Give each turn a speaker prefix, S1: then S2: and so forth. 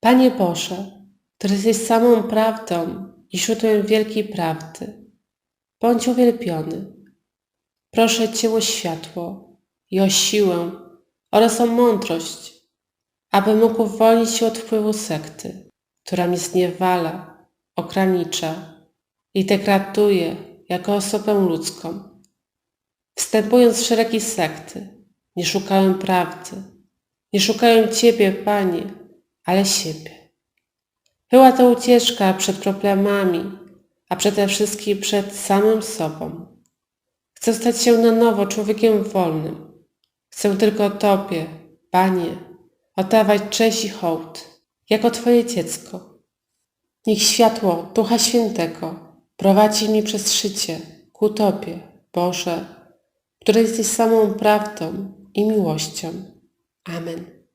S1: Panie Boże, który jesteś samą prawdą i źródłem wielkiej prawdy, bądź uwielbiony. Proszę Cię o światło i o siłę oraz o mądrość, aby mógł uwolnić się od wpływu sekty, która mnie zniewala, ogranicza i degraduje jako osobę ludzką. Wstępując w szeregi sekty, nie szukałem prawdy, nie szukałem Ciebie, Panie, ale siebie. Była to ucieczka przed problemami, a przede wszystkim przed samym sobą. Chcę stać się na nowo człowiekiem wolnym. Chcę tylko Tobie, Panie, oddawać cześć i hołd, jako Twoje dziecko. Niech światło Ducha Świętego prowadzi mnie przez życie ku Tobie, Boże, który jesteś samą prawdą i miłością. Amen.